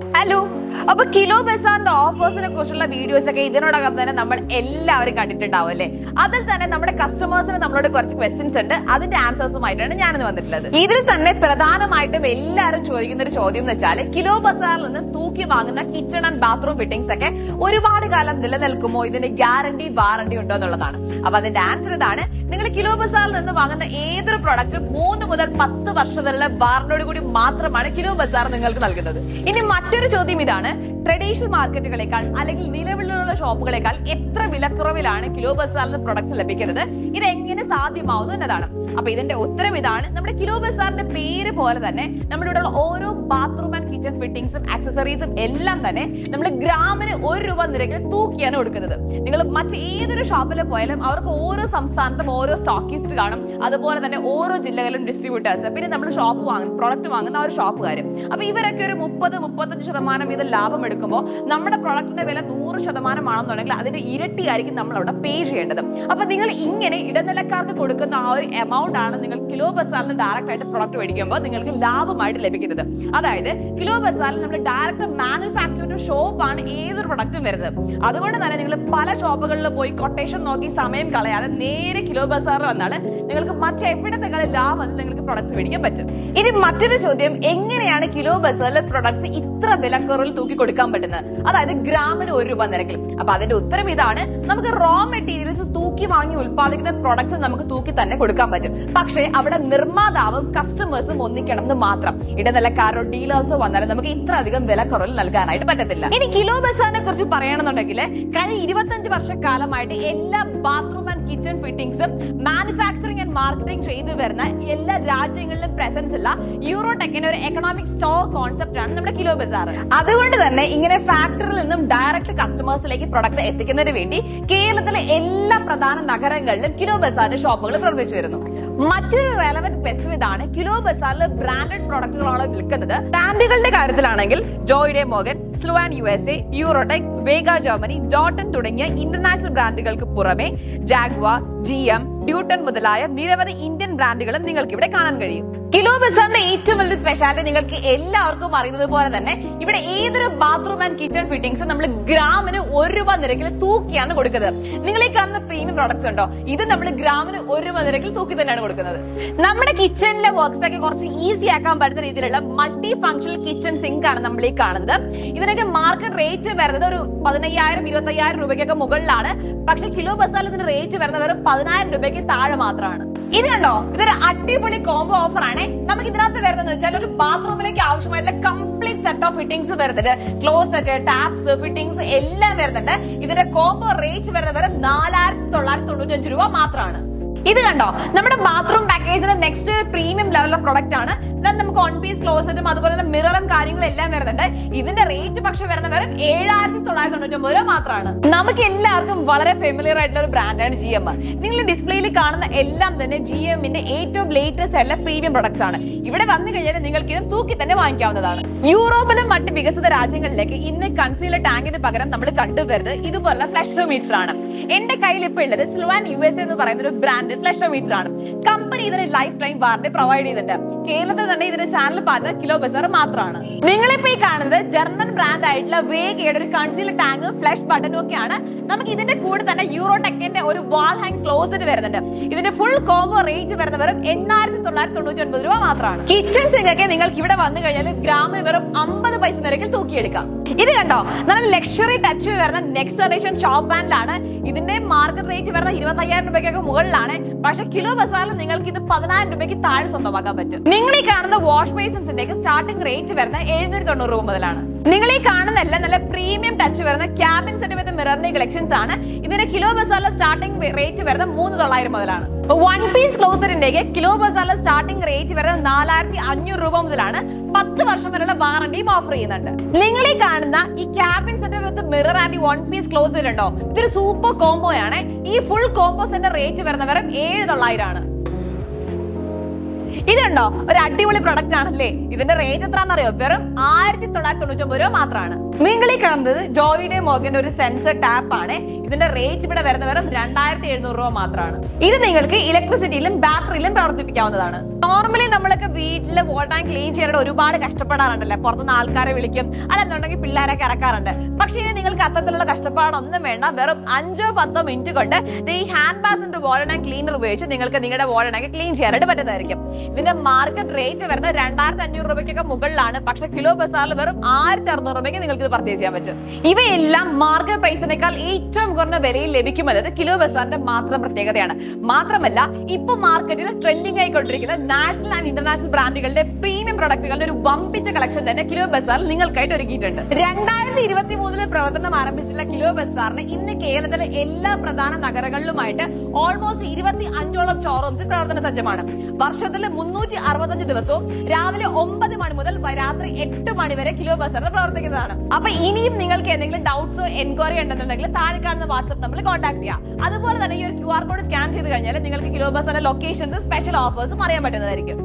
Hello. അപ്പൊ kilo ബസാറിന്റെ ഓഫേഴ്സിനെ കുറിച്ചുള്ള videos ഒക്കെ ഇതിനോടകം തന്നെ നമ്മൾ എല്ലാവരും കണ്ടിട്ടുണ്ടാവും അല്ലേ? അതിൽ തന്നെ നമ്മുടെ കസ്റ്റമേഴ്സിന് നമ്മളോട് കുറച്ച് ക്വസ്റ്റ്യൻസ് ഉണ്ട്. അതിന്റെ ആൻസേഴ്സുമായിട്ടാണ് ഞാനിന്ന് വന്നിട്ടുള്ളത്. ഇതിൽ തന്നെ പ്രധാനമായിട്ടും എല്ലാവരും ചോദിക്കുന്ന ഒരു ചോദ്യം എന്ന് വെച്ചാൽ കിലോ ബസാറിൽ നിന്ന് തൂക്കി വാങ്ങുന്ന കിച്ചൺ ആൻഡ് ബാത്റൂം ഫിറ്റിംഗ്സ് ഒക്കെ ഒരുപാട് കാലം നിലനിൽക്കുമോ? ഇതിന്റെ ഗ്യാരണ്ടി വാറണ്ടി ഉണ്ടോ എന്നുള്ളതാണ്. അപ്പൊ അതിന്റെ ആൻസർ ഇതാണ്. നിങ്ങൾ കിലോ ബസാറിൽ നിന്ന് വാങ്ങുന്ന ഏതൊരു പ്രൊഡക്റ്റും മൂന്ന് മുതൽ പത്ത് വർഷം വരെയുള്ള വാറണ്ടിയോട് കൂടി മാത്രമാണ് കിലോ ബസാർ നിങ്ങൾക്ക് നൽകുന്നത്. ഇനി മറ്റൊരു ചോദ്യം ഇതാണ്. ട്രഡീഷണൽ മാർക്കറ്റുകളെക്കാൾ അല്ലെങ്കിൽ നിലവിലുള്ള ഷോപ്പുകളെക്കാൾ എത്ര വിലക്കുറവിലാണ് കിലോ ബസാറിൽ പ്രൊഡക്ട്സ് ലഭിക്കുന്നത്? ഇത് എങ്ങനെ സാധ്യമാവുന്നു എന്നതാണ്. അപ്പൊ ഇതിന്റെ ഉത്തരം ഇതാണ്. നമ്മുടെ കിലോ ബസാറിന്റെ പേര് പോലെ തന്നെ നമ്മുടെ ഉള്ള ഓരോ ബാത്റൂം ആൻഡ് കിച്ചൺ ഫിറ്റിംഗ്സും ആക്സസറീസും എല്ലാം തന്നെ നമ്മൾ ഗ്രാമിന് ഒരു രൂപ നിരക്കിൽ തൂക്കിയാണ് കൊടുക്കുന്നത്. നിങ്ങൾ മറ്റ് ഏതൊരു ഷോപ്പിൽ പോയാലും അവർക്ക് ഓരോ സംസ്ഥാനത്തും ഓരോ സ്റ്റോക്കിസ്റ്റ് കാണും. അതുപോലെ തന്നെ ഓരോ ജില്ലകളിലും ഡിസ്ട്രിബ്യൂട്ടേഴ്സ് പിന്നെ നമ്മൾ ഷോപ്പ് വാങ്ങുന്ന പ്രൊഡക്റ്റ് വാങ്ങുന്ന ആ ഒരു ഷോപ്പുകാർ അപ്പൊ ഇവരൊക്കെ ഒരു മുപ്പത് മുപ്പത്തഞ്ച് ശതമാനം ഇത് ലാഭം എടുക്കുമ്പോൾ നമ്മുടെ പ്രൊഡക്റ്റിന്റെ വില നൂറ് ശതമാനമാണെന്നുണ്ടെങ്കിൽ അതിന്റെ ഇരട്ടിയായിരിക്കും നമ്മൾ അവിടെ പേ ചെയ്യേണ്ടത്. അപ്പൊ നിങ്ങൾ ഇങ്ങനെ ഇടനിലക്കാർക്ക് കൊടുക്കുന്ന ആ ഒരു എമൗണ്ട് ആണ് നിങ്ങൾ കിലോ ബസാറിൽ ഡയറക്റ്റ് ആയിട്ട് പ്രൊഡക്റ്റ് മേടിക്കുമ്പോൾ നിങ്ങൾക്ക് ലാഭമായിട്ട് ലഭിക്കുന്നത്. അതായത് കിലോ ബസാറിൽ നമ്മൾ ഡയറക്റ്റ് മാനുഫാക്ചറിന്റെ ഷോപ്പാണ് ഏതൊരു പ്രൊഡക്റ്റും വരുന്നത്. അതുകൊണ്ട് തന്നെ നിങ്ങൾ പല ഷോപ്പുകളിൽ പോയി കൊട്ടേഷൻ നോക്കി സമയം കളയാതെ നേരെ കിലോ ബസാറിൽ വന്നാൽ നിങ്ങൾക്ക് മറ്റെവിടത്തെക്കാളും ലാഭം നിങ്ങൾക്ക് പ്രൊഡക്ട്സ് മേടിക്കാൻ പറ്റും. ഇനി മറ്റൊരു ചോദ്യം എങ്ങനെയാണ് കിലോ ബസാറിലെ പ്രൊഡക്ട്സ് ഇത്ര വിലക്കുറവിൽ തൂക്കി കൊടുക്കാൻ പറ്റുന്നത്? അതായത് ഗ്രാമിന് ഒരു രൂപ നിരക്കിൽ. അപ്പൊ അതിന്റെ ഉത്തരം ഇതാണ് നമുക്ക് റോ മെറ്റീരിയൽസ് തൂക്കി വാങ്ങി ഉൽപ്പാദിക്കുന്ന പ്രൊഡക്ട്സ് നമുക്ക് തൂക്കി തന്നെ കൊടുക്കാൻ പറ്റും. പക്ഷേ അവിടെ നിർമ്മാതാവും കസ്റ്റമേഴ്സും ഒന്നിക്കണം എന്ന് മാത്രം. ഇടനിലക്കാരോ ഡീലേഴ്സോ വന്നാലും നമുക്ക് ഇത്ര അധികം വില കുറവിൽ നൽകാനായിട്ട് പറ്റത്തില്ല. ഇനി കിലോ ബസാറിനെ കുറിച്ച് പറയണമെന്നുണ്ടെങ്കിൽ കഴിഞ്ഞ ഇരുപത്തഞ്ച് വർഷക്കാലമായിട്ട് എല്ലാ ബാത്റൂം ഫിറ്റിംഗ്സും മാനുഫാക്ചറിംഗ് ആൻഡ് മാർക്കറ്റിംഗ് ചെയ്തു വരുന്ന എല്ലാ രാജ്യങ്ങളിലും പ്രസൻസ് ഉള്ള യൂറോടെക്കിന്റെ ഒരു എക്കണോമിക് സ്റ്റോർ കോൺസെപ്റ്റ് ആണ് നമ്മുടെ കിലോ ബസാർ. അതുകൊണ്ട് തന്നെ ഇങ്ങനെ ഫാക്ടറിയിൽ നിന്നും ഡയറക്റ്റ് കസ്റ്റമേഴ്സിലേക്ക് പ്രൊഡക്റ്റ് എത്തിക്കുന്നതിന് വേണ്ടി കേരളത്തിലെ എല്ലാ പ്രധാന നഗരങ്ങളിലും കിലോ ബസാറിന്റെ ഷോപ്പുകൾ പ്രവർത്തിച്ചു വരുന്നു. മറ്റൊരു റെലവന്റ് ക്വസ്റ്റ്യൻ ഇതാണ് കിലോ ബസാറിൽ ബ്രാൻഡഡ് പ്രൊഡക്റ്റുകളാണ് വിൽക്കുന്നത്? ബ്രാൻഡുകളുടെ കാര്യത്തിലാണെങ്കിൽ ജോയിഡെ Morgan Sloan U S A Eurotech വേഗ ജർമ്മനി ജോട്ടൺ തുടങ്ങിയ ഇന്റർനാഷണൽ ബ്രാൻഡുകൾക്ക് പുറമെ ജാഗ്വ ജി എം ഡ്യൂട്ടൺ മുതലായ നിരവധി ഇന്ത്യൻ ബ്രാൻഡുകളും നിങ്ങൾക്ക് ഇവിടെ കാണാൻ കഴിയും. കിലോ ബസാറിന്റെ ഏറ്റവും വലിയ സ്പെഷ്യാലിറ്റി നിങ്ങൾക്ക് എല്ലാവർക്കും അറിയുന്നത് പോലെ തന്നെ ഇവിടെ ഏതൊരു ബാത്റൂം ആൻഡ് കിച്ചൺ ഫിറ്റിംഗ്സ് നമ്മൾ ഗ്രാമിന് ഒരു രൂപ നിരക്കിൽ തൂക്കിയാണ് കൊടുക്കുന്നത്. നിങ്ങൾ ഈ കാണുന്ന പ്രീമിയം പ്രോഡക്ട്സ് ഉണ്ടോ? ഇത് നമ്മൾ ഗ്രാമിന് ഒരു രൂപ നിരക്കിൽ തൂക്കി തന്നെയാണ് കൊടുക്കുന്നത്. നമ്മുടെ കിച്ചണിലെ വർക്ക്സ് ഒക്കെ കുറച്ച് ഈസി ആക്കാൻ പറ്റുന്ന രീതിയിലുള്ള മൾട്ടി ഫംഗ്ഷണൽ കിച്ചൺ സിങ്ക് ആണ് നമ്മൾ ഈ കാണുന്നത്. ഇതിനൊക്കെ മാർക്കറ്റ് റേറ്റ് വരുന്നത് ഒരു പതിനയ്യായിരം ഇരുപത്തയ്യായിരം രൂപയ്ക്കൊക്കെ മുകളിലാണ്. പക്ഷെ കിലോ ബസാറിൽ ഇതിന് റേറ്റ് വരുന്നത് വെറും പതിനായിരം രൂപയ്ക്ക് താഴെ മാത്രമാണ് ഇത് കണ്ടോ? ഇതൊരു അടിപൊളി കോംബോ ഓഫർ ആണ്. നമുക്ക് ഇതിനകത്ത് വരുന്നത് വെച്ചാൽ ഒരു ബാത്റൂമിലേക്ക് ആവശ്യമായിട്ടുള്ള കംപ്ലീറ്റ് സെറ്റ് ഓഫ് ഫിറ്റിംഗ്സ് വരുന്നുണ്ട്. ക്ലോസറ്റ് ടാപ്സ് ഫിറ്റിംഗ്സ് എല്ലാം വരുന്നുണ്ട്. ഇതിന്റെ കോംബോ റേറ്റ് വരുന്നത് വെറും നാലായിരത്തി തൊള്ളായിരത്തി തൊണ്ണൂറ്റഞ്ച് രൂപ മാത്രമാണ് ഇത് കണ്ടോ? നമ്മുടെ ബാത്റൂം പാക്കേജിന്റെ next premium level of product ആണ്. ഇതിനകത്ത് നമുക്ക് ഓൺ പീസ് ക്ലോസറ്റും അതുപോലെ തന്നെ മിററും കാര്യങ്ങളും എല്ലാം വരുന്നുണ്ട്. ഇതിന്റെ റേറ്റ് പക്ഷെ വരുന്ന വെറും ഏഴായിരത്തി തൊള്ളായിരത്തി തൊണ്ണൂറ്റൊമ്പത് രൂപ മാത്രമാണ്. നമുക്ക് എല്ലാവർക്കും വളരെ ഫെമിലിയർ ആയിട്ടുള്ള ഒരു ബ്രാൻഡാണ് ജി എം നിങ്ങൾ ഡിസ്പ്ലേയിൽ കാണുന്ന എല്ലാം തന്നെ ജി എമ്മിന്റെ ഏറ്റവും ലേറ്റസ്റ്റ് ആയിട്ടുള്ള പ്രീമിയം പ്രൊഡക്ട്സ് ആണ്. ഇവിടെ വന്നു കഴിഞ്ഞാൽ നിങ്ങൾക്ക് ഇത് തൂക്കി തന്നെ വാങ്ങിക്കാവുന്നതാണ്. യൂറോപ്പിലും മറ്റ് വികസിത രാജ്യങ്ങളിലേക്ക് ഇന്ന് കൺസീലർ ടാങ്കിന് പകരം നമ്മൾ കണ്ടുവരുന്നത് ഇതുപോലുള്ള ഫ്ലഷോമീറ്റർ ആണ്. എന്റെ കയ്യിൽ ഇപ്പോൾ ഉള്ളത് സ്ലുവാൻ യു എസ് എന്ന് പറയുന്ന ഒരു ബ്രാൻഡ് ഫ്ലഷോമീറ്റർ ആണ്. കമ്പനി ഇതിന് ലൈഫ് ടൈം വാറന്റി പ്രൊവൈഡ് ചെയ്യുന്നുണ്ട് കേരളത്തിൽ തന്നെ ഇതിന്റെ ചാനൽ പാർട്ണർ കിലോ ബസാർ മാത്രമാണ് നിങ്ങളിപ്പോ ഈ കാണുന്നത് ജർമ്മൻ ബ്രാൻഡ് ആയിട്ടുള്ള വേഗയുടെ ഒരു കൺസീലർ ടാങ്ക് ഫ്ലഷ് ബട്ടനും ഒക്കെയാണ്. നമുക്ക് ഇതിന്റെ കൂടെ തന്നെ യൂറോ ടെക്കിന്റെ ഒരു വാൾ ഹാങ് ക്ലോസറ്റ് വരുന്നുണ്ട്. ഇതിന്റെ ഫുൾ കോംബോ റേറ്റ് വരുന്ന വെറും എണ്ണായിരത്തി തൊള്ളായിരത്തി തൊണ്ണൂറ്റി ഒൻപത് രൂപ മാത്രമാണ് കിച്ചൺ സിംഗ് ഒക്കെ നിങ്ങൾക്ക് ഇവിടെ വന്നു കഴിഞ്ഞാൽ ഗ്രാമിന് വെറും അമ്പത് പൈസ നിരക്കിൽ തൂക്കിയെടുക്കാം. ഇത് കണ്ടോ? നല്ല ലക്ഷറി ടച്ച് വരുന്ന നെക്സ്റ്റ് ജനറേഷൻ ഷോപ്പ് ബാൻഡിലാണ് ഇതിന്റെ മാർക്കറ്റ് റേറ്റ് വരുന്ന ഇരുപത്തി അയ്യായിരം രൂപയ്ക്കൊക്കെ മുകളിലാണ്. പക്ഷെ കിലോ ബസാറിൽ നിങ്ങൾക്ക് ഇത് പതിനായിരം രൂപയ്ക്ക് താഴെ സ്വന്തമാക്കാൻ പറ്റും. നിങ്ങൾ ഈ കാണുന്ന വാഷ് ബേസിൻസിന്റെ സ്റ്റാർട്ടിംഗ് റേറ്റ് വരുന്ന എഴുന്നൂറ്റി തൊണ്ണൂറ് രൂപ മുതലാണ്. നിങ്ങൾ ഈ കാണുന്ന എല്ലാം നല്ല പ്രീമിയം ടച്ച് വരുന്ന ക്യാബിൻ സെറ്റ് വിത്ത് മിററിന്റെ കളക്ഷൻസ് ആണ്. ഇതിന്റെ കിലോ ബസാറിലെ സ്റ്റാർട്ടിംഗ് റേറ്റ് വരുന്ന മൂന്ന് തൊള്ളായിരം മുതലാണ്. വൺ പീസ് ക്ലോസറിന്റെ കിലോ ബസാറിലെ സ്റ്റാർട്ടിംഗ് റേറ്റ് വരുന്നത് നാലായിരത്തി അഞ്ഞൂറ് രൂപ മുതലാണ് പത്ത് വർഷം വരെയുള്ള വാറണ്ടിയും ഓഫർ ചെയ്യുന്നുണ്ട്. നിങ്ങൾ ഈ കാണുന്ന ഈ cabin set with mirror and one piece closer ഉണ്ടോ ഇതൊരു സൂപ്പർ കോംബോ ആണ്. ഈ ഫുൾ കോംബോസിന്റെ റേറ്റ് വരുന്ന വെറും ഏഴ് തൊള്ളായിരം ആണ്. ഇത് കണ്ടോ ഒരു അടിപൊളി പ്രൊഡക്റ്റ് ആണല്ലേ? ഇതിന്റെ റേറ്റ് എത്രയാണെന്നറിയോ വെറും ആയിരത്തി തൊള്ളായിരത്തി തൊണ്ണൂറ്റി രൂപ മാത്രമാണ് നിങ്ങൾ ഈ കാണുന്നത് ജോയിയുടെ മോഗിന്റെ ഒരു സെൻസർ ടാപ്പ് ആണ്. ഇതിന്റെ റേറ്റ് ഇവിടെ വരുന്ന വെറും രണ്ടായിരത്തി എഴുന്നൂറ് രൂപ മാത്രമാണ് ഇത് നിങ്ങൾക്ക് ഇലക്ട്രിസിറ്റിയിലും ബാറ്ററിയിലും പ്രവർത്തിപ്പിക്കാവുന്നതാണ്. നോർമലി നമ്മളൊക്കെ വീട്ടിൽ വാട്ടർ ക്ലീൻ ചെയ്യാനായിട്ട് ഒരുപാട് കഷ്ടപ്പെടാറുണ്ടല്ലേ? പുറത്തുനിന്ന് ആൾക്കാരെ വിളിക്കും. അല്ലെന്നുണ്ടെങ്കിൽ പിള്ളേരൊക്കെ ഇറക്കാറുണ്ട്. പക്ഷേ ഇനി നിങ്ങൾക്ക് അത്തരത്തിലുള്ള കഷ്ടപ്പാടൊന്നും വേണ്ട. വെറും അഞ്ചോ പത്തോ മിനിറ്റ് കൊണ്ട് ഈ ഹാൻഡ് ബാസിന്റെ വാട്ടർ ക്ലീനർ ഉപയോഗിച്ച് നിങ്ങൾക്ക് നിങ്ങളുടെ വാട്ടർ ക്ലീൻ ചെയ്യാനായിട്ട് പറ്റുന്നതായിരിക്കും. ഇതിന്റെ മാർക്കറ്റ് റേറ്റ് വരുന്നത് രണ്ടായിരത്തി അഞ്ഞൂറ് രൂപയ്ക്കൊക്കെ മുകളിലാണ്. പക്ഷെ കിലോ ബസാറിൽ വെറും ആയിരത്തി അറുന്നൂറ് രൂപയ്ക്ക് നിങ്ങൾക്ക് ഇത് പർച്ചേസ് ചെയ്യാൻ പറ്റും. ഇവയെല്ലാം മാർക്കറ്റ് പ്രൈസിനേക്കാൾ ഏറ്റവും കുറഞ്ഞ വിലയിൽ ലഭിക്കുമെന്നത് കിലോ ബസാറിന്റെ മാത്രം പ്രത്യേകതയാണ്. മാത്രമല്ല ഇപ്പൊ മാർക്കറ്റിൽ ട്രെൻഡിംഗ് ആയിക്കൊണ്ടിരിക്കുന്ന നാഷണൽ ആൻഡ് ഇന്റർനാഷണൽ ബ്രാൻഡുകളുടെ പ്രീമിയം പ്രൊഡക്റ്റുകളുടെ ഒരു വമ്പിച്ച കളക്ഷൻ തന്നെ കിലോ ബസാറിൽ നിങ്ങൾക്കായിട്ട് ഒരുക്കിയിട്ടുണ്ട്. രണ്ടായിരത്തി ഇരുപത്തി മൂന്നിൽ പ്രവർത്തനം ആരംഭിച്ചിട്ടുള്ള കിലോ ബസാറിന് ഇന്ന് കേരളത്തിലെ എല്ലാ പ്രധാന നഗരങ്ങളിലുമായിട്ട് ഓൾമോസ്റ്റ് ഇരുപത്തി അഞ്ചോളം ഷോറൂംസ് പ്രവർത്തന സജ്ജമാണ്. വർഷത്തിൽ മുന്നൂറ്റി അറുപത്തഞ്ച് ദിവസവും രാവിലെ ഒമ്പത് മണി മുതൽ രാത്രി എട്ട് മണി വരെ കിലോ ബസാറിൽ പ്രവർത്തിക്കുന്നതാണ്. അപ്പൊ ഇനിയും നിങ്ങൾക്ക് എന്തെങ്കിലും ഡൗട്ട്സോ എൻക്വയറി ഉണ്ടെന്നുണ്ടെങ്കിൽ താഴെ കാണുന്ന വാട്സ്ആപ്പ് നമ്മൾ കോൺടാക്ട് ചെയ്യാം. അതുപോലെ തന്നെ ഈ ഒരു ക്യു ആർ കോഡ് സ്കാൻ ചെയ്ത് കഴിഞ്ഞാൽ നിങ്ങൾക്ക് കിലോ ബസാറിന്റെ ലൊക്കേഷൻസ് സ്പെഷ്യൽ ഓഫേഴ്സും അറിയാൻ പറ്റുന്നതായിരിക്കും.